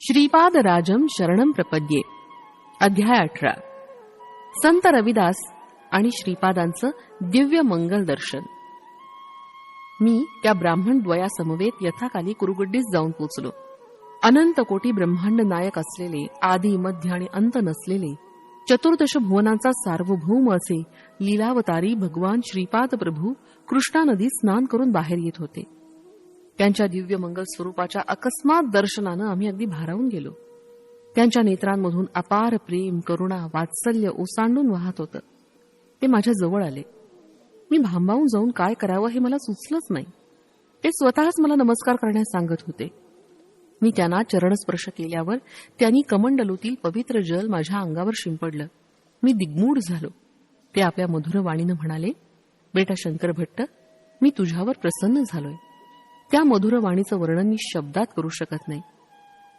श्रीपाद राजम शरणम प्रपद्ये. अध्याय अठरा. संत रविदास आणि श्रीपादांचं दिव्य मंगल दर्शन. मी त्या ब्राह्मण द्वयासमवेत यथाकाली कुरुगड्डीस जाऊन पोचलो. अनंत कोटी ब्रह्मांड नायक असलेले आदी मध्य आणि अंत नसलेले चतुर्दश भुवनांचा सार्वभौम असे लीलावतारी भगवान श्रीपाद प्रभू कृष्णा नदीत स्नान करून बाहेर येत होते. त्यांच्या दिव्य मंगल स्वरूपाच्या अकस्मात दर्शनानं आम्ही अगदी भारावून गेलो. त्यांच्या नेत्रांमधून अपार प्रेम करुणा वात्सल्य ओसांडून वाहत होतं. ते माझ्या जवळ आले. मी भांबावून जाऊन काय करावं हे मला सुचलंच नाही. ते स्वतःच मला नमस्कार करण्यास सांगत होते. मी त्यांना चरणस्पर्श केल्यावर त्यांनी कमंडलूतील पवित्र जल माझ्या अंगावर शिंपडलं. मी दिग्मूढ झालो. ते आपल्या मधुर वाणीनं म्हणाले बेटा शंकर भट्ट मी तुझ्यावर प्रसन्न झालोय. त्या मधुर वाणीचं वर्णन मी शब्दात करू शकत नाही.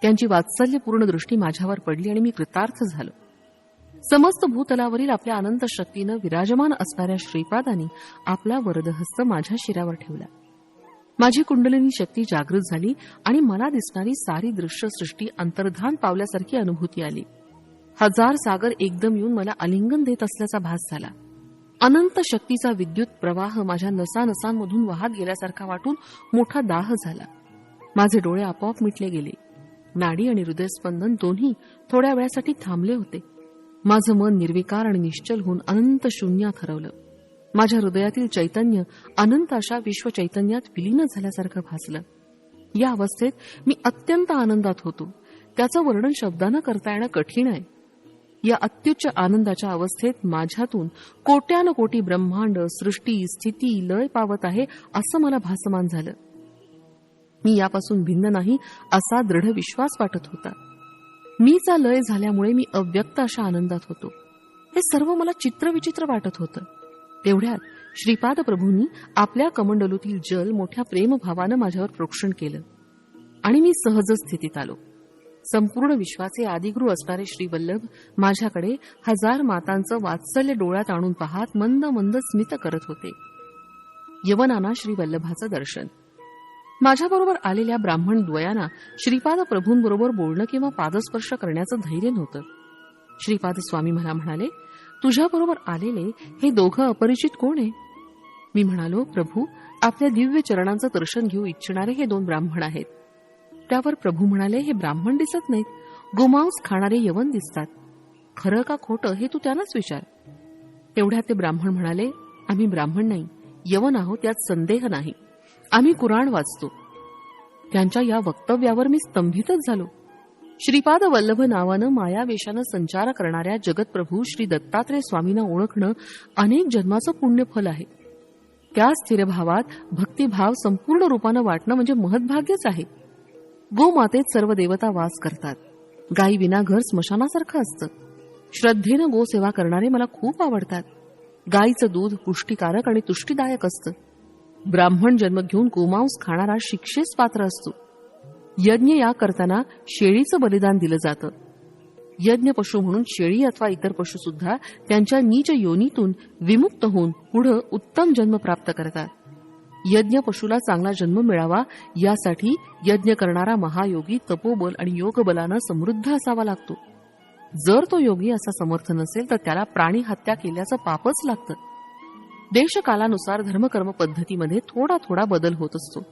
त्यांची वात्सल्यपूर्ण दृष्टी माझ्यावर पडली आणि मी कृतार्थ झालो. समस्त भूतलावरील आपल्या अनंत शक्तीनं विराजमान असणाऱ्या श्रीपादांनी आपला वरदहस्त माझ्या शिरावर ठेवला. माझी कुंडलिनी शक्ती जागृत झाली आणि मला दिसणारी सारी दृश्य सृष्टी अंतर्धान पावल्यासारखी अनुभूती आली. हजार सागर एकदम येऊन मला आलिंगन देत असल्याचा भास झाला. अनंत शक्तीचा विद्युत प्रवाह माझ्या नसानसांमधून वाहत गेल्यासारखा वाटून मोठा दाह झाला. माझे डोळे आपोआप मिटले गेले. नाडी आणि हृदयस्पंदन दोन्ही थोड्या वेळासाठी थांबले होते. माझं मन निर्विकार आणि निश्चल होऊन अनंत शून्यात हरवलं माझ्या हृदयातील चैतन्य अनंत अशा विश्व चैतन्यात विलीन झाल्यासारखं भासलं. या अवस्थेत मी अत्यंत आनंदात होतो. त्याचं वर्णन शब्दानं करता येणं कठीण आहे. या अत्युच्च आनंदाच्या अवस्थेत माझ्यातून कोट्यान कोटी ब्रह्मांड सृष्टी स्थिती लय पावत आहे असं मला भासमान झालं. मी यापासून भिन्न नाही असा दृढ विश्वास वाटत होता. मीचा लय झाल्यामुळे मी अव्यक्त अशा आनंदात होतो. हे सर्व मला चित्रविचित्र वाटत होतं. तेवढ्यात श्रीपाद प्रभूंनी आपल्या कमंडलूतील जल मोठ्या प्रेमभावानं माझ्यावर प्रोक्षण केलं आणि मी सहज स्थितीत आलो. संपूर्ण विश्वाचे आदिगुरु असणारे श्री वल्लभ माझ्याकडे हजार मातांचं वात्सल्य डोळ्यात आणून पाहत मंद मंद स्मित करत होते. यवनाना श्री वल्लभाचं दर्शन. माझ्याबरोबर आलेल्या ब्राह्मण द्वयांना श्रीपाद प्रभूंबरोबर बोलणं किंवा पादस्पर्श करण्याचं धैर्य नव्हतं. श्रीपाद स्वामी मला म्हणाले तुझ्याबरोबर आलेले हे दोघं अपरिचित कोण आहे? मी म्हणालो प्रभू आपल्या दिव्य चरणांचं दर्शन घेऊ इच्छिणारे हे दोन ब्राह्मण आहेत. त्यावर प्रभू म्हणाले हे ब्राह्मण दिसत नाहीत. गोमांस खाणारे यवन दिसतात. खरं का खोटं हे तू त्यांनाच विचार. तेवढ्यात ते ब्राह्मण म्हणाले आम्ही ब्राह्मण नाही यवन आहोत यात संदेह नाही. आम्ही कुराण वाचतो. त्यांच्या या वक्तव्यावर मी स्तंभितच झालो. श्रीपाद वल्लभ नावानं मायावेशानं संचार करणाऱ्या जगतप्रभू श्री दत्तात्रय स्वामींना ओळखणं अनेक जन्माचं पुण्यफल आहे. त्या स्थिरभावात भक्तिभाव संपूर्ण रूपानं वाटणं म्हणजे महत्भाग्यच आहे. गोमातेत सर्व देवता वास करतात. गायी विना घर स्मशानासारखं असतं. श्रद्धेनं गोसेवा करणारे मला खूप आवडतात. गायीचं दूध पुष्टीकारक आणि तुष्टीदायक असतं. ब्राह्मण जन्म घेऊन गोमांस खाणारा शिक्षेस पात्र असतो. यज्ञ या करताना शेळीचं बलिदान दिलं जातं. यज्ञ पशु म्हणून शेळी अथवा इतर पशु सुद्धा त्यांच्या नीच योनीतून विमुक्त होऊन पुढं उत्तम जन्म प्राप्त करतात. यज्ञ पशुला चांगला जन्म मिळावा यासाठी यज्ञ करणारा महायोगी तपोबल आणि योगबलानं समृद्ध असावा लागतो. जर तो योगी असा समर्थ नसेल तर त्याला प्राणी हत्या केल्याचं पापच लागतं. देशकालानुसार धर्मकर्म पद्धतीमध्ये थोडा थोडा बदल होत असतो.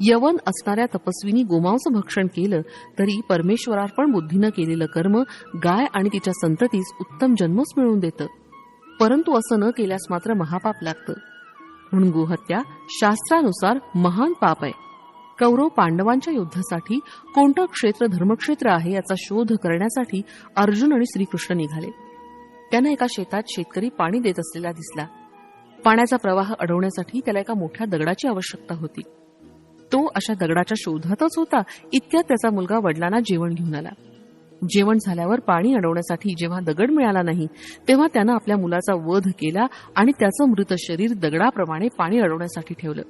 यवन असणाऱ्या तपस्वीनी गोमांस भक्षण केलं तरी परमेश्वरार्पण बुद्धीनं केलेलं कर्म गाय आणि तिच्या संततीस उत्तम जन्मच मिळवून देतं. परंतु असं न केल्यास मात्र महापाप लागतं. म्हणून गोहत्या शास्त्रानुसार महान पाप आहे. कौरव पांडवांच्या युद्धासाठी कोणतं क्षेत्र धर्मक्षेत्र आहे याचा शोध करण्यासाठी अर्जुन आणि श्रीकृष्ण निघाले. त्यांना एका शेतात शेतकरी पाणी देत असलेला दिसला. पाण्याचा प्रवाह अडवण्यासाठी त्याला एका मोठ्या दगडाची आवश्यकता होती. तो अशा दगडाच्या शोधातच होता इतक्यात त्याचा मुलगा वडिलांना जेवण घेऊन आला. जेवण झाल्यावर पाणी अडवण्यासाठी जेव्हा दगड मिळाला नाही तेव्हा त्यानं आपल्या मुलाचा वध केला आणि त्याचं मृत शरीर दगडाप्रमाणे पाणी अडवण्यासाठी ठेवलं.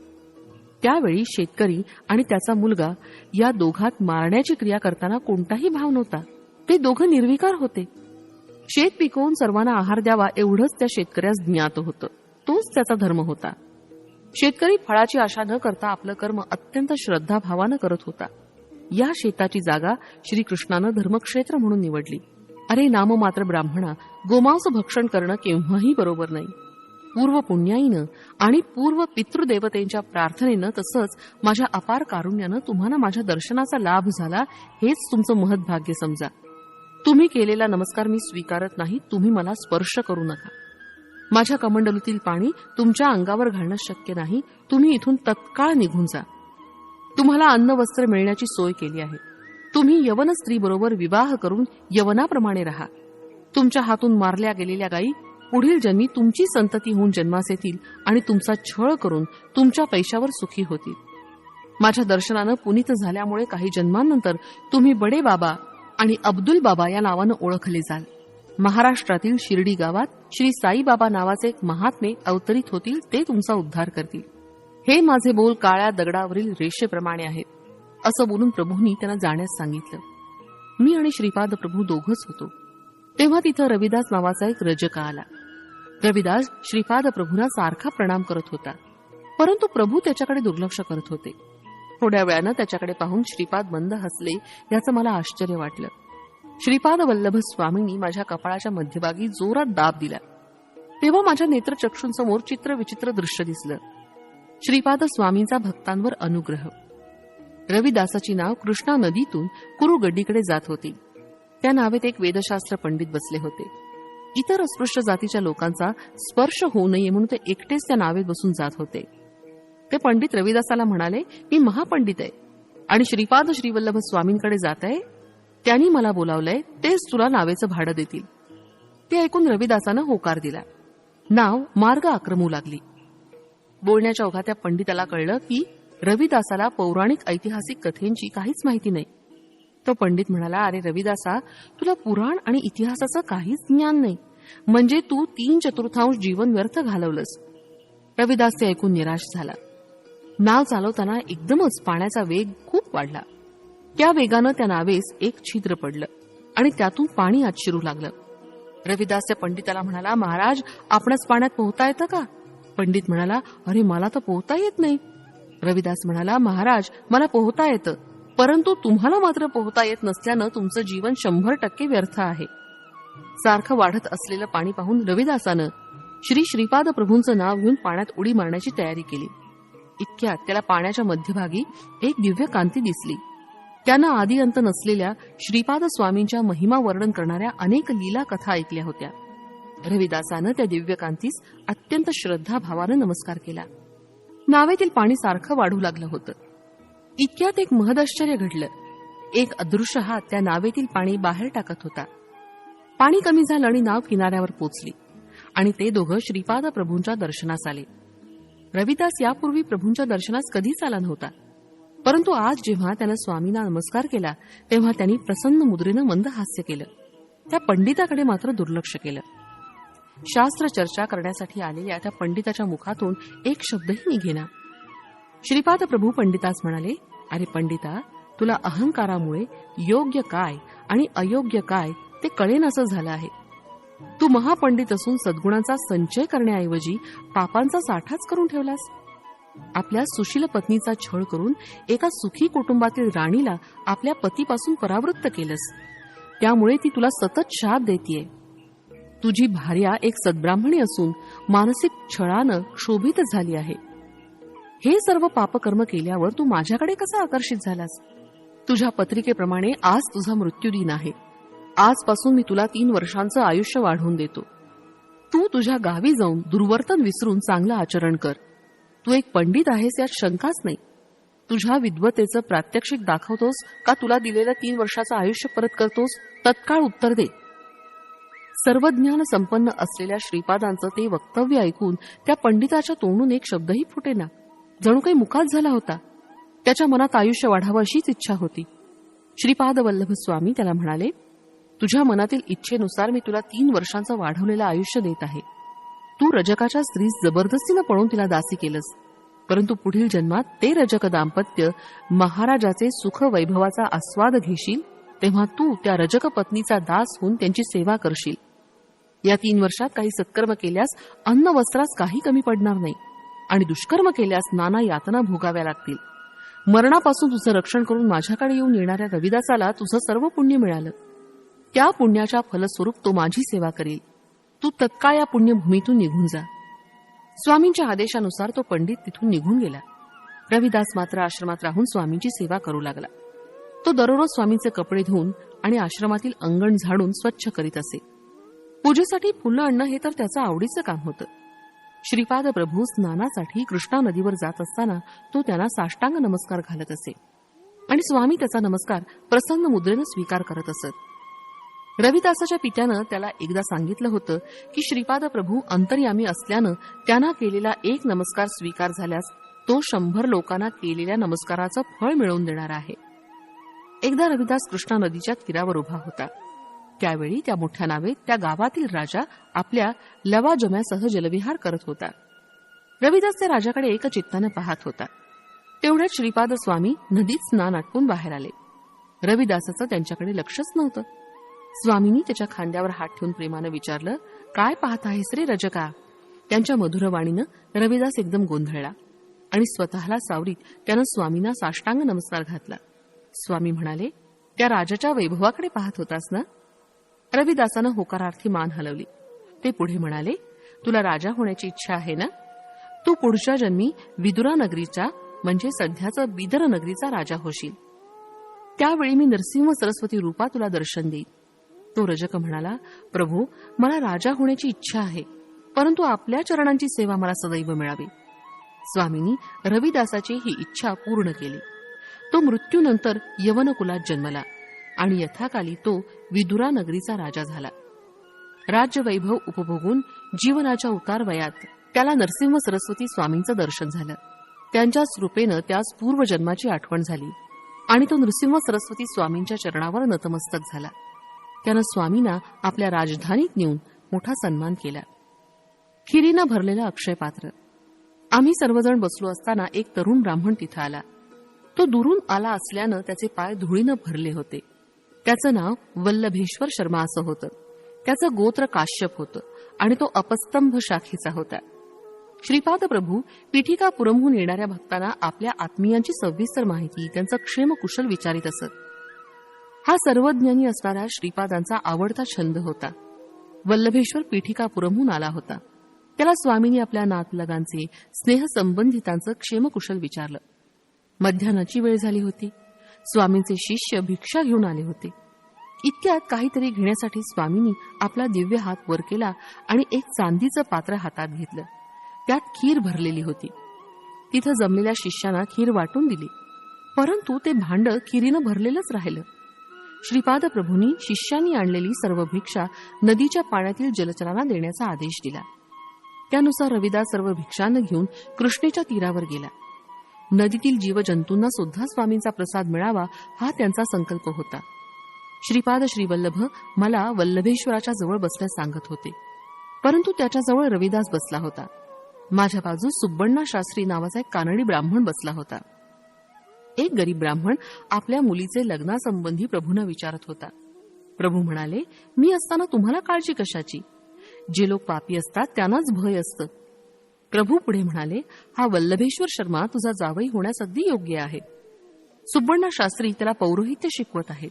त्यावेळी शेतकरी आणि त्याचा मुलगा या दोघात मारण्याची क्रिया करताना कोणताही भाव नव्हता. ते दोघं निर्विकार होते. शेत पिकवून सर्वांना आहार द्यावा एवढंच त्या शेतकऱ्यास ज्ञात होतं. तोच त्याचा धर्म होता. शेतकरी फळाची आशा न करता आपलं कर्म अत्यंत श्रद्धाभावानं करत होता. या शेताची जागा श्रीकृष्णानं धर्मक्षेत्र म्हणून निवडली. अरे नाममात्र ब्राह्मणा गोमांस भक्षण करणं केव्हाही बरोबर नाही. पूर्व पुण्याईनं आणि पूर्व पितृदेवतेंच्या प्रार्थनेनं तसंच माझ्या अपार कारुण्यानं तुम्हाला माझ्या दर्शनाचा लाभ झाला हेच तुमचं महत्भाग्य समजा. तुम्ही केलेला नमस्कार मी स्वीकारत नाही तुम्ही मला स्पर्श करू नका. माझ्या कमंडलूतील पाणी तुमच्या अंगावर घालणं शक्य नाही तुम्ही इथून तत्काळ निघून जा. तुम्हाला अन्न वस्त्र मिळण्याची सोय केली आहे. तुम्ही यवन स्त्रीबरोबर विवाह करून यवनाप्रमाणे राहा. तुमच्या हातून मारल्या गेलेल्या गायी पुढील जन्मी तुमची संतती होऊन जन्मास येतील आणि तुमचा छळ करून तुमच्या पैशावर सुखी होतील. माझ्या दर्शनानं पुनीत झाल्यामुळे काही जन्मांनंतर तुम्ही बडे बाबा आणि अब्दुल बाबा या नावानं ओळखले जाल. महाराष्ट्रातील शिर्डी गावात श्री साईबाबा नावाचे एक महात्मे अवतरित होतील ते तुमचा उद्धार करतील. हे माझे बोल काळ्या दगडावरील रेषेप्रमाणे आहेत असं बोलून प्रभूंनी त्यांना जाण्यास सांगितलं. मी आणि श्रीपाद प्रभू दोघच होतो. तेव्हा तिथं रविदास नावाचा एक रजका आला. रविदास श्रीपाद प्रभूंना सारखा प्रणाम करत होता परंतु प्रभू त्याच्याकडे दुर्लक्ष करत होते. थोड्या वेळानं त्याच्याकडे पाहून श्रीपाद मंद हसले याचं मला आश्चर्य वाटलं. श्रीपाद वल्लभ स्वामींनी माझ्या कपाळाच्या मध्यभागी जोरात दाब दिला. तेव्हा माझ्या नेत्रचक्षूंसमोर चित्र विचित्र दृश्य दिसलं. श्रीपाद स्वामींचा भक्तांवर अनुग्रह. रविदासाची नाव कृष्णा नदीतून कुरुगड्डीकडे जात होती. त्या नावेत एक वेदशास्त्र पंडित बसले होते. इतर अस्पृश्य जातीच्या लोकांचा स्पर्श होऊ नये म्हणून ते एकटेच त्या नावेत बसून जात होते. ते पंडित रविदासाला म्हणाले मी महापंडित आहे आणि श्रीपाद श्रीवल्लभ स्वामींकडे जात आहे. त्यांनी मला बोलावलंय तेच तुला नावेचं भाडं देतील. ते ऐकून रविदासानं होकार दिला. नाव मार्ग आक्रमू लागली. बोलण्याच्या ओघात त्या पंडिताला कळलं की रविदासाला पौराणिक ऐतिहासिक कथेंची काहीच माहिती नाही. तो पंडित म्हणाला अरे रविदासा तुला पुराण आणि इतिहासाचं काहीच ज्ञान नाही. म्हणजे तू तीन चतुर्थांश जीवन व्यर्थ घालवलंस. रविदास ते ऐकून निराश झाला. नाव चालवताना एकदमच पाण्याचा वेग खूप वाढला. त्या वेगानं त्या नावेस एक छिद्र पडलं आणि त्यातून पाणी आत शिरू लागलं. रविदास त्या पंडिताला म्हणाला महाराज आपणच पाण्यात पोहता येतं का? पंडित म्हणाला अरे मला तर पोहता येत नाही. रविदास म्हणाला महाराज मला पोहता येतं. परंतु तुम्हाला मात्र पोहता येत नसल्यानं तुमचं जीवन शंभर टक्के व्यर्थ आहे. सारखं वाढत असलेलं पाणी पाहून रविदासानं श्री श्रीपाद प्रभूंचं नाव घेऊन पाण्यात उडी मारण्याची तयारी केली. इतक्यात त्याला पाण्याच्या मध्यभागी एक दिव्य कांती दिसली. त्यानं आदी अंत नसलेल्या श्रीपाद स्वामींच्या महिमा वर्णन करणाऱ्या अनेक लीला कथा ऐकल्या होत्या. रविदासानं त्या दिव्यकांतीस अत्यंत श्रद्धाभावानं नमस्कार केला. नावेतील पाणी सारखं वाढू लागलं होतं. इतक्यात एक महदाश्चर्य घडलं. एक अदृश्य हात त्या नावेतील पाणी बाहेर टाकत होता. पाणी कमी झालं आणि नाव किनाऱ्यावर पोचली. आणि ते दोघं श्रीपाद प्रभूंच्या दर्शनास आले. रविदास यापूर्वी प्रभूंच्या दर्शनास कधीच आला नव्हता. परंतु आज जेव्हा त्यानं स्वामींना नमस्कार केला तेव्हा त्यांनी प्रसन्न मुद्रेनं मंद हास्य केलं. त्या पंडिताकडे मात्र दुर्लक्ष केलं. शास्त्र चर्चा करण्यासाठी आलेल्या त्या पंडिताच्या मुखातून एक शब्दही निघेना. श्रीपाद प्रभू पंडितास म्हणाले अरे पंडिता तुला अहंकारामुळे योग्य काय आणि अयोग्य काय ते कळेनासं झालं आहे. तू महापंडित असून सद्गुणांचा संचय करण्याऐवजी पापांचा साठाच करून ठेवलास. आपल्या सुशील पत्नीचा छळ करून एका सुखी कुटुंबातील राणीला आपल्या पतीपासून परावृत्त केलंस. त्यामुळे ती तुला सतत शाप देतीये. तुझी भार्या एक सद्ब्राह्मणी असून मानसिक छळानं क्षोभित झाली आहे. हे सर्व पापकर्म केल्यावर तू माझ्याकडे कसा आकर्षित झालास? तुझ्या पत्रिकेप्रमाणे आज तुझा मृत्यूदिन आहे. आजपासून मी तुला तीन वर्षांचं आयुष्य वाढवून देतो. तू तुझ्या गावी जाऊन दुर्वर्तन विसरून चांगलं आचरण कर. तू एक पंडित आहेस यात शंकाच नाही. तुझ्या विद्वतेचं प्रात्यक्षिक दाखवतोस का तुला दिलेलं तीन वर्षाचं आयुष्य परत करतोस? तत्काळ उत्तर दे. सर्वज्ञान संपन्न असलेल्या श्रीपादांचं ते वक्तव्य ऐकून त्या पंडिताच्या तोंडून एक शब्दही फुटेना. जणू काही मुकाच झाला होता. त्याच्या मनात आयुष्य वाढावं अशीच इच्छा होती. श्रीपाद वल्लभ स्वामी त्याला म्हणाले तुझ्या मनातील इच्छेनुसार मी तुला तीन वर्षांचं वाढवलेलं आयुष्य देत आहे. तू रजकाच्या स्त्रीस जबरदस्तीनं पळून तिला दासी केलंस. परंतु पुढील जन्मात ते रजक दाम्पत्य महाराजाचे सुख वैभवाचा आस्वाद घेशील तेव्हा तू त्या रजक पत्नीचा दास होऊन त्यांची सेवा करशील. या तीन वर्षात काही सत्कर्म केल्यास अन्न वस्त्रास काही कमी पडणार नाही. आणि दुष्कर्म केल्यास नाना यातना भोगाव्या लागतील. मरणापासून तुझं रक्षण करून माझ्याकडे येऊन येणाऱ्या रविदासाला तुझं सर्व पुण्य मिळालं. त्या पुण्याच्या फलस्वरूप तो माझी सेवा करेल. तू तत्काळ या पुण्यभूमीतून निघून जा. स्वामींच्या आदेशानुसार तो पंडित तिथून निघून गेला. रविदास मात्र आश्रमात राहून स्वामींची सेवा करू लागला. तो दररोज स्वामींचे कपडे धुवून आणि आश्रमातील अंगण झाडून स्वच्छ करीत असे. पूजेसाठी फुलं आणणं हे तर त्याचं आवडीचं काम होतं. श्रीपाद प्रभू स्नानासाठी कृष्णा नदीवर जात असताना तो त्यांना साष्टांग नमस्कार घालत असे. आणि स्वामी त्याचा नमस्कार प्रसन्न मुद्रेनं स्वीकार करत असत. रविदासाच्या पित्यानं त्याला एकदा सांगितलं होतं की श्रीपाद प्रभू अंतर्यामी असल्यानं त्यांना केलेला एक नमस्कार स्वीकार झाल्यास तो शंभर लोकांना केलेल्या नमस्काराचं फळ मिळवून देणार आहे. एकदा रविदास कृष्णा नदीच्या तीरावर उभा होता. त्यावेळी त्या मोठ्या नावेत त्या गावातील राजा आपल्या लवाजम्यासह जलविहार करत होता. रविदास त्या राजाकडे एकचित्तानं पाहत होता. तेवढ्यात श्रीपाद स्वामी नदीत स्नान आटपून बाहेर आले. रविदासाचं त्यांच्याकडे लक्षच नव्हतं. स्वामींनी त्याच्या खांद्यावर हात ठेवून प्रेमानं विचारलं काय पाहत आहेस रे रजका? त्यांच्या मधुरवाणीनं रविदास एकदम गोंधळला आणि स्वतःला सावरीत त्यानं स्वामींना साष्टांग नमस्कार घातला. स्वामी म्हणाले त्या राजाच्या वैभवाकडे पाहत होतास ना? रविदासानं होकारार्थी मान हलवली. ते पुढे म्हणाले तुला राजा होण्याची इच्छा आहे ना? तू पुढच्या जन्मी विदुरा नगरीचा म्हणजे सध्याचं बिदर नगरीचा राजा होशील. त्यावेळी मी नरसिंह सरस्वती रूपा तुला दर्शन देईन. तो रजक म्हणाला प्रभू मला राजा होण्याची इच्छा आहे परंतु आपल्या चरणांची सेवा मला सदैव मिळावी. स्वामींनी रविदासाची ही इच्छा पूर्ण केली. तो मृत्यूनंतर यवनकुलात जन्मला. आणि यथाकाली तो विदुरा नगरीचा राजा झाला. राज्यवैभव उपभोगून जीवनाच्या उतार वयात त्याला नरसिंह सरस्वती स्वामींचं दर्शन झालं. त्यांच्याच रूपेनं त्यास पूर्वजन्माची आठवण झाली आणि तो नृसिंह सरस्वती स्वामींच्या चरणावर नतमस्तक झाला. त्यानं स्वामींना आपल्या राजधानीत नेऊन मोठा सन्मान केला. खिरीनं भरलेलं अक्षय पात्र आम्ही सर्वजण बसलो असताना एक तरुण ब्राह्मण तिथं आला. तो दुरून आला असल्यानं त्याचे पाय धुळीनं भरले होते. त्याचं नाव वल्लभेश्वर शर्मा असं होतं. त्याचं गोत्र काश्यप होतं आणि तो अपस्तंभ शाखेचा होता. श्रीपाद प्रभू पीठिकापुरमहून येणाऱ्या भक्तांना आपल्या आत्मीयांची सविस्तर माहिती त्यांचं क्षेम कुशल विचारित असत. हा सर्वज्ञानी असणारा श्रीपादांचा आवडता छंद होता. वल्लभेश्वर पीठिकापुरमहून आला होता. त्याला स्वामींनी आपल्या नातलगांचे स्नेहसंबंधितांचं क्षेमकुशल विचारलं. मध्यानाची वेळ झाली होती. स्वामींचे शिष्य भिक्षा घेऊन आले होते. इतक्यात काहीतरी घेण्यासाठी स्वामींनी आपला दिव्य हात वर केला आणि एक चांदीचं पात्र हातात घेतलं. त्यात खीर भरलेली होती. तिथं जमलेल्या शिष्यांना खीर वाटून दिली. परंतु ते भांड खिरीनं भरलेलंच राहिलं. श्रीपाद प्रभूंनी शिष्यांनी आणलेली सर्व भिक्षा नदीच्या पाण्यातील जलचरांना देण्याचा आदेश दिला. त्यानुसार रविदास सर्व भिक्षांना घेऊन कृष्णेच्या तीरावर गेला. नदीतील जीवजंतूंना सुद्धा स्वामींचा प्रसाद मिळावा हा त्यांचा संकल्प होता. श्रीपाद श्रीवल्लभ मला वल्लभेश्वराच्या जवळ बसण्यास सांगत होते. परंतु त्याच्याजवळ रविदास बसला होता. माझ्या बाजूस सुब्बण्णा शास्त्री नावाचा एक कानडी ब्राह्मण बसला होता. एक गरीब ब्राह्मण आपल्या मुलीचे लग्नासंबंधी प्रभूंना विचारत होता. प्रभू म्हणाले मी असताना तुम्हाला काळजी कशाची? जे लोक पापी असतात त्यांनाच भय असतं. प्रभू पुढे म्हणाले हा वल्लभेश्वर शर्मा तुझा जावई होण्यास अगदी योग्य आहे. सुब्बण्णा शास्त्री त्याला पौरोहित्य शिकवत आहेत.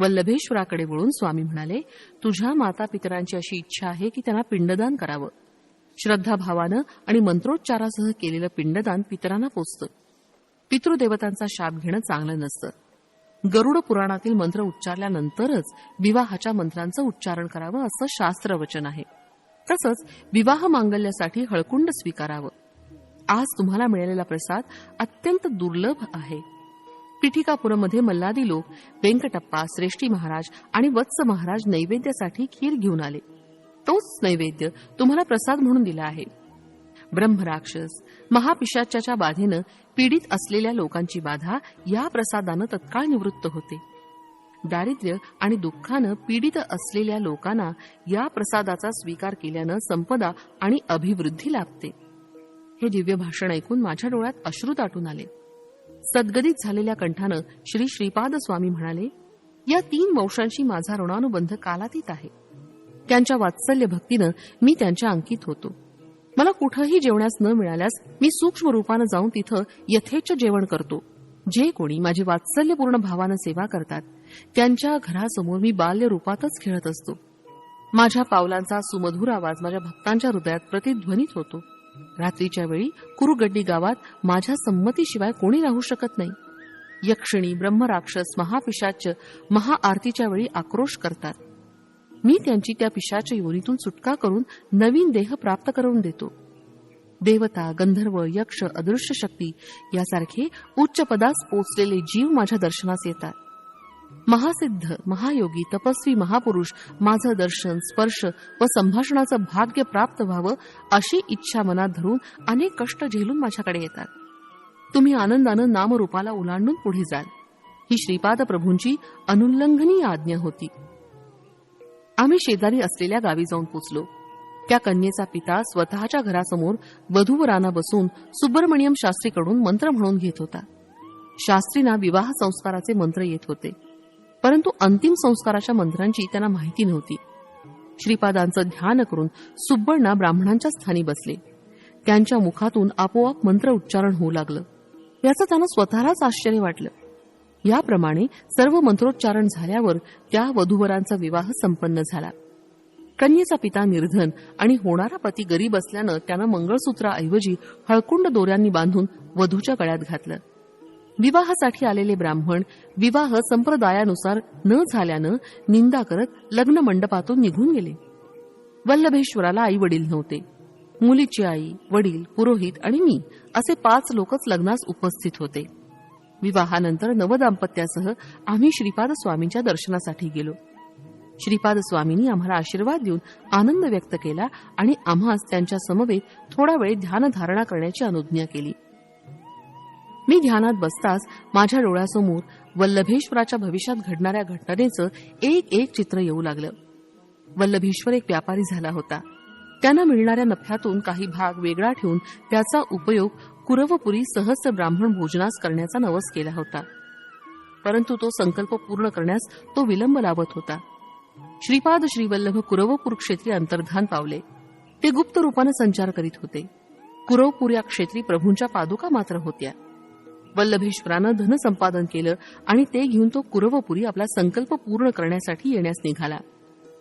वल्लभेश्वराकडे वळून स्वामी म्हणाले तुझ्या माता पितरांची अशी इच्छा आहे की त्यांना पिंडदान करावं. श्रद्धाभावानं आणि मंत्रोच्चारासह केलेलं पिंडदान पितरांना पोचतं. पितृदेवतांचा शाप घेणं चांगलं नसतं. गरुड पुराणातील मंत्र उच्चारल्यानंतरच विवाहाच्या मंत्रांचं उच्चारण करावं असं शास्त्रवचन आहे. तसंच विवाह मांगल्यासाठी हळकुंड स्वीकारावं. आज तुम्हाला मिळालेला प्रसाद अत्यंत दुर्लभ आहे. पिठिकापुरमध्ये मल्लादी लोक व्यंकटप्पा श्रेष्ठी महाराज आणि वत्स महाराज नैवेद्यासाठी खीर घेऊन आले. तोच नैवेद्य तुम्हाला प्रसाद म्हणून दिला आहे. ब्रह्मराक्षस महापिशाच्याच्या बाधेनं पीडित असलेल्या लोकांची बाधा या प्रसादानं तत्काळ निवृत्त होते. दारिद्र्य आणि दुःखानं पीडित असलेल्या लोकांना या प्रसादाचा स्वीकार केल्यानं संपदा आणि अभिवृद्धी लाभते. हे दिव्य भाषण ऐकून माझ्या डोळ्यात अश्रू दाटून आले. सद्गदित झालेल्या कंठानं श्री श्रीपाद स्वामी म्हणाले या तीन वंशांशी माझा ऋणानुबंध कालातीत आहे. त्यांच्या वात्सल्य भक्तीनं मी त्यांच्या अंकित होतो. मला कुठंही जेवण्यास न मिळाल्यास मी सूक्ष्म रूपानं जाऊन तिथं यथेच्छ जेवण करतो. जे कोणी माझी वात्सल्यपूर्ण भावानं सेवा करतात त्यांच्या घरासमोर मी बाल्य रूपातच खेळत असतो. माझ्या पावलांचा सुमधुर आवाज माझ्या भक्तांच्या हृदयात प्रतिध्वनित होतो. रात्रीच्या वेळी कुरुगड्डी गावात माझ्या संमतीशिवाय कोणी राहू शकत नाही. यक्षिणी ब्रह्मराक्षस महापिशाच महाआरतीच्या वेळी आक्रोश करतात. मी त्यांची त्या पिशाच्या योनीतून सुटका करून नवीन देह प्राप्त करून देतो. देवता गंधर्व यक्ष अदृश्य शक्ती यासारखे उच्च पदास पोचलेले जीव माझ्या दर्शनास येतात. महासिद्ध महायोगी तपस्वी महापुरुष माझं दर्शन स्पर्श व संभाषणाचं भाग्य प्राप्त व्हावं अशी इच्छा मनात धरून अनेक कष्ट झेलून माझ्याकडे येतात. तुम्ही आनंदानं नामरूपाला ओलांडून पुढे जाल. ही श्रीपाद प्रभूंची अनुल्लंघनीय आज्ञा होती. आम्ही शेजारी असलेल्या गावी जाऊन पोचलो. त्या कन्येचा पिता स्वतःच्या घरासमोर वधूवराना बसून सुब्रमण्यम शास्त्रीकडून मंत्र म्हणून घेत होता. शास्त्रींना विवाह संस्काराचे मंत्र येत होते. परंतु अंतिम संस्काराच्या मंत्रांची त्यांना माहिती नव्हती. श्रीपादांचं ध्यान करून सुब्बण्णा ब्राह्मणांच्या स्थानी बसले. त्यांच्या मुखातून आपोआप मंत्र उच्चारण होऊ लागलं. याचं त्यांना स्वतःलाच आश्चर्य वाटलं. याप्रमाणे सर्व मंत्रोच्चारण झाल्यावर त्या वधूवरांचा विवाह संपन्न झाला. कन्येचा पिता निर्धन आणि होणारा पती गरीब असल्यानं त्यानं मंगळसूत्राऐवजी हळकुंड दोऱ्यांनी बांधून वधूच्या गळ्यात घातलं. विवाहासाठी आलेले ब्राह्मण विवाह संप्रदायानुसार न झाल्यानं निंदा करत लग्न मंडपातून निघून गेले. वल्लभेश्वराला आई वडील नव्हते. मुलीची आई वडील पुरोहित आणि मी असे पाच लोकच लग्नास उपस्थित होते. विवाहानंतर नवदाम्पत्यासह आम्ही श्रीपाद स्वामींच्या दर्शनासाठी गेलो. श्रीपाद स्वामींनी आम्हाला आशीर्वाद देऊन आनंद व्यक्त केला आणि आम्हास त्यांच्या समवेत थोडा वेळ ध्यानधारणा करण्याची अनुज्ञा केली. मी ध्यानात बसताच माझ्या डोळ्यासमोर वल्लभेश्वराच्या भविष्यात घडणाऱ्या घटनेचं एक एक चित्र येऊ लागलं. वल्लभेश्वर एक व्यापारी झाला होता. त्यांना मिळणाऱ्या नफ्यातून काही भाग वेगळा ठेवून त्याचा उपयोग कुरवपुरी सहस्र ब्राह्मण भोजनास करण्याचा नवस केला होता. परंतु तो संकल्प पूर्ण करण्यास तो विलंब लावत होता. श्रीपाद श्रीवल्लभ कुरवपूर क्षेत्री अंतर्धान पावले. ते गुप्त रूपानं संचार करीत होते. कुरवपूर या क्षेत्री प्रभूंच्या पादुका मात्र होत्या. वल्लभेश्वरानं धनसंपादन केलं आणि ते घेऊन तो कुरवपुरी आपला संकल्प पूर्ण करण्यासाठी येण्यास निघाला.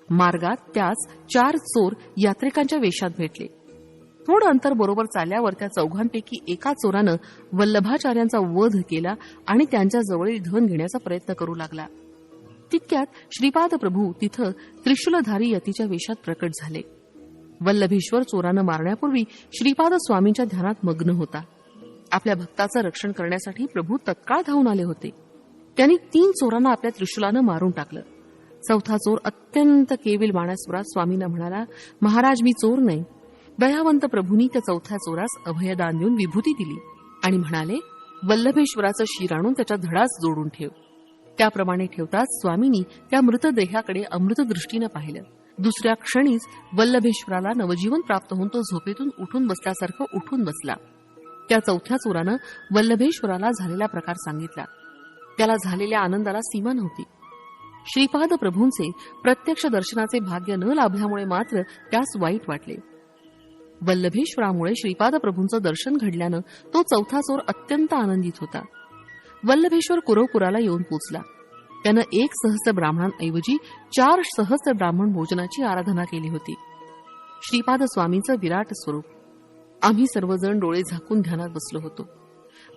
मार्गात त्यास चार चोर यात्रिकांच्या वेशात भेटले. थोडं अंतर बरोबर चालल्यावर त्या चौघांपैकी एका चोरानं वल्लभाचार्यांचा वध केला आणि त्यांच्या जवळील धन घेण्याचा प्रयत्न करू लागला. तितक्यात श्रीपाद प्रभू तिथं त्रिशूलधारी यतीच्या वेशात प्रकट झाले. वल्लभेश्वर चोरानं मारण्यापूर्वी श्रीपाद स्वामींच्या ध्यानात मग्न होता. आपल्या भक्ताचं रक्षण करण्यासाठी प्रभू तत्काळ धावून आले होते. त्यांनी तीन चोरांना आपल्या त्रिशुलानं मारून टाकलं. चौथा चोर अत्यंत केविल मानसपुरात स्वामींना म्हणाला महाराज मी चोर नाही. दयावंत प्रभूंनी त्या चौथ्या चोरास अभयदान देऊन विभूती दिली. आणि म्हणाले वल्लभेश्वराचं शिर आणून त्याच्या धडास जोडून ठेव. त्याप्रमाणे ठेवताच स्वामींनी त्या मृतदेहाकडे अमृत दृष्टीनं पाहिलं. दुसऱ्या क्षणीच वल्लभेश्वराला नवजीवन प्राप्त होऊन तो झोपेतून उठून बसल्यासारखं उठून बसला. त्या चौथ्या चोरानं वल्लभेश्वराला झालेला प्रकार सांगितला. त्याला झालेल्या आनंदाला सीमा नव्हती. श्रीपाद प्रभूंचे प्रत्यक्ष दर्शनाचे भाग्य न लाभल्यामुळे मात्र त्यास वाईट वाटले. वल्लभेश्वरामुळे श्रीपाद प्रभूंचं दर्शन घडल्यानं तो चौथा चोर अत्यंत आनंदित होता. वल्लभेश्वर कुरवपुराला येऊन पोचला. त्यानं एक सहस्र ब्राह्मणांऐवजी चार सहस्र ब्राह्मण भोजनाची आराधना केली होती. श्रीपाद स्वामींचं विराट स्वरूप. आम्ही सर्वजण डोळे झाकून ध्यानात बसलो होतो.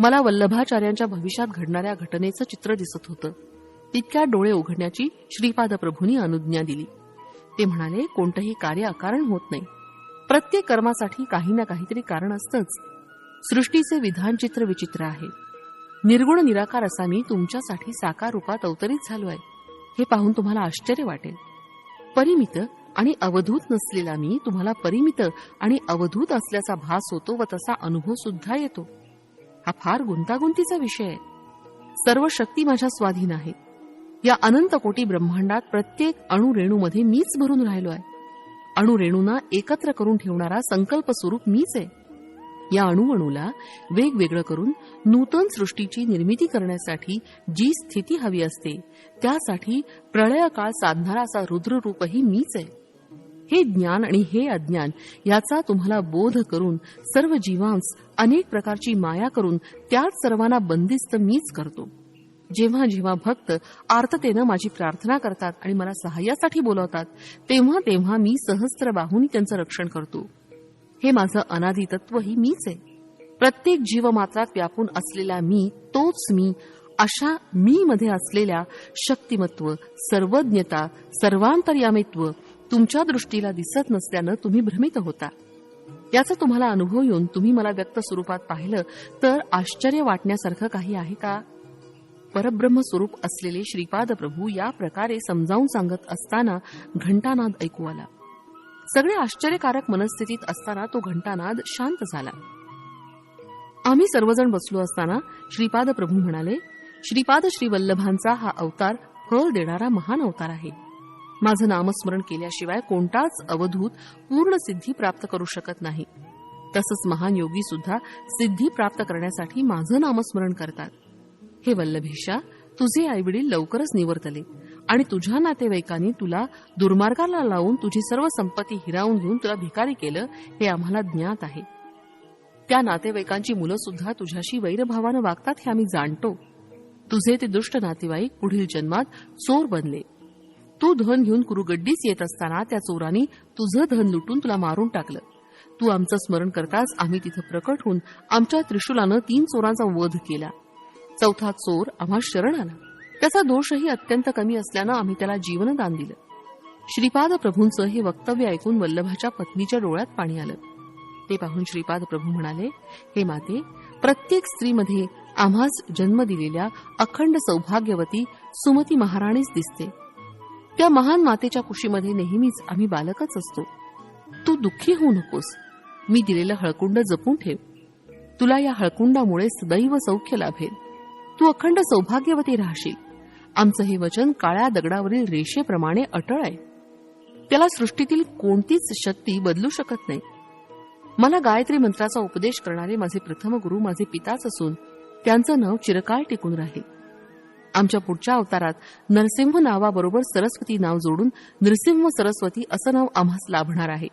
मला वल्लभाचार्यांच्या भविष्यात घडणाऱ्या घटनेचं चित्र दिसत होतं. तितक्या डोळे उघडण्याची श्रीपाद प्रभूंनी अनुज्ञा दिली. ते म्हणाले कोणतंही कार्य अकारण होत नाही. प्रत्येक कर्मासाठी काही ना काहीतरी कारण असतंच. सृष्टीचे विधान चित्र विचित्र आहे. निर्गुण निराकार असा मी तुमच्यासाठी साकार रूपात अवतरित झालो आहे हे पाहून तुम्हाला आश्चर्य वाटेल. परिमित आणि अवधूत नसलेला मी तुम्हाला परिमित आणि अवधूत असल्याचा भास होतो व तसा अनुभव सुद्धा येतो. हा फार गुंतागुंतीचा विषय आहे. सर्व शक्ती माझ्या स्वाधीन आहे. या अनंत कोटी ब्रह्मांडात प्रत्येक अणुरेणूमध्ये मीच भरून राहिलो आहे. अणुरेणूंना एकत्र करून ठेवणारा संकल्प स्वरूप मीच आहे. या अणुअणूला वेगवेगळं करून नूतन सृष्टीची निर्मिती करण्यासाठी जी स्थिती हवी असते त्यासाठी प्रळय काळ साधणारा असा रुद्ररूपही मीच आहे. हे ज्ञान आणि हे अज्ञान याचा तुम्हाला बोध करून सर्व जीवांस अनेक प्रकारची माया करून त्याच सर्वांना बंदिस्त मीच करतो. जेव्हा जेव्हा भक्त आर्ततेनं माझी प्रार्थना करतात आणि मला सहाय्यासाठी बोलवतात तेव्हा तेव्हा मी सहस्त्र बाहून त्यांचं रक्षण करतो. हे माझं अनादी तत्वही मीच आहे. प्रत्येक जीवमात्रात व्यापून असलेला मी तोच मी अशा मी मध्ये असलेल्या शक्तिमत्व सर्वज्ञता सर्वांतर्यामित्व तुमच्या दृष्टीला दिसत नसल्यानं तुम्ही भ्रमित होता. याचा तुम्हाला अनुभव येऊन तुम्ही मला व्यक्त स्वरूपात पाहिलं तर आश्चर्य वाटण्यासारखं काही आहे का? परब्रह्म स्वरूप असलेले श्रीपाद प्रभू या प्रकारे समजावून सांगत असताना घंटानाद ऐकू आला. सगळे आश्चर्यकारक मनस्थितीत असताना तो घंटानाद शांत झाला. आम्ही सर्वजण बसलो असताना श्रीपाद प्रभू म्हणाले श्रीपाद श्री वल्लभांचा हा अवतार फळ देणारा महान अवतार आहे. माझं नामस्मरण केल्याशिवाय कोणताच अवधूत पूर्ण सिद्धी प्राप्त करू शकत नाही. तसंच महान योगी सुद्धा सिद्धी प्राप्त करण्यासाठी माझं नामस्मरण करतात. हे वल्लभेशा तुझे आईवडील लवकरच निवर्तले. आणि तुझ्या नातेवाईकांनी तुला दुर्मार्गाला लावून तुझी सर्व संपत्ती हिरावून घेऊन तुला भिकारी केलं हे आम्हाला ज्ञात आहे. त्या नातेवाईकांची मुलं सुद्धा तुझ्याशी वैरभावानं वागतात हे आम्ही जाणतो. तुझे ते दुष्ट नातेवाईक पुढील जन्मात चोर बनले. तू धन घेऊन कुरुगड्डीच येत असताना त्या चोरांनी तुझं धन लुटून तुला मारून टाकलं. तू आमचं स्मरण करताच आम्ही तिथं प्रकट होऊन आमच्या त्रिशूलानं तीन चोरांचा वध केला. चौथा चोर आम्हा शरण आला. त्याचा दोषही अत्यंत कमी असल्यानं आम्ही त्याला जीवनदान दिलं. श्रीपाद प्रभूंचं हे वक्तव्य ऐकून वल्लभाच्या पत्नीच्या डोळ्यात पाणी आलं. ते पाहून श्रीपाद प्रभू म्हणाले हे माते प्रत्येक स्त्रीमध्ये आम्हास जन्म दिलेल्या अखंड सौभाग्यवती सुमती महाराणीच दिसते. त्या महान मातेच्या कुशीमध्ये नेहमीच आम्ही बालकच असतो. तू दुःखी होऊ नकोस. मी दिलेलं हळकुंड जपून ठेव. तुला या हळकुंडामुळे सदैव सौख्य लाभेल. तू अखंड सौभाग्यवती राहशील. आमचं हे वचन काळ्या दगडावरील रेषेप्रमाणे अटळ आहे. त्याला सृष्टीतील कोणतीच शक्ती बदलू शकत नाही. मला गायत्री मंत्राचा उपदेश करणारे माझे प्रथम गुरु माझे पिताच असून त्यांचं नाव चिरकाळ टिकून राहील. आमच्या पुढच्या अवतारात नरसिंह नावाबरोबर सरस्वती नाव जोडून नृसिंह सरस्वती असं नाव आम्हास लाभणार आहे.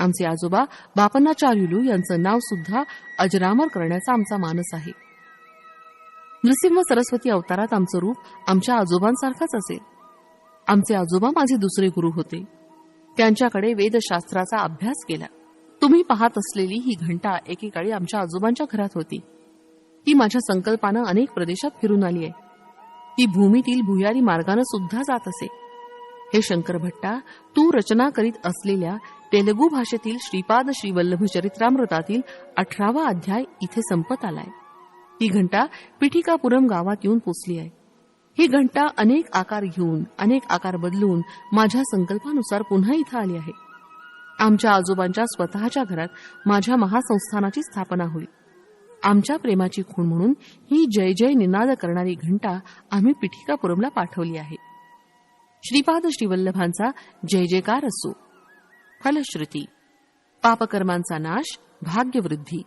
आमचे आजोबा बापन्नाचार्युलू यांचं नाव सुद्धा अजरामर करण्याचा आमचा मानस आहे. नृसिंह सरस्वती अवतारात आमचं रूप आमच्या आजोबांसारखंच असेल. आमचे आजोबा माझे दुसरे गुरु होते. त्यांच्याकडे वेदशास्त्राचा अभ्यास केला. तुम्ही पाहत असलेली ही घंटा एकेकाळी आमच्या आजोबांच्या घरात होती. ती माझ्या संकल्पानं अनेक प्रदेशात फिरून आली आहे. ती भूमीतील भुयारी मार्गानं सुद्धा जात असे. हे शंकर भट्टा तू रचना करीत असलेल्या तेलुगू भाषेतील श्रीपाद श्रीवल्लभ चरित्रामृतातील अठरावा अध्याय इथे संपत आलाय. ही घंटा पिठिकापुरम गावात येऊन पोचली आहे. ही घंटा अनेक आकार घेऊन अनेक आकार बदलून माझ्या संकल्पानुसार पुन्हा इथं आली आहे. आमच्या आजोबांच्या स्वतःच्या घरात माझ्या महासंस्थानाची स्थापना होईल. आमच्या प्रेमाची खूण म्हणून ही जय जय निनाद करणारी घंटा आम्ही पिठिकापुरमला पाठवली आहे. श्रीपाद श्रीवल्लभांचा जय जयकार असो. फलश्रुती. पापकर्मांचा नाश भाग्यवृद्धी.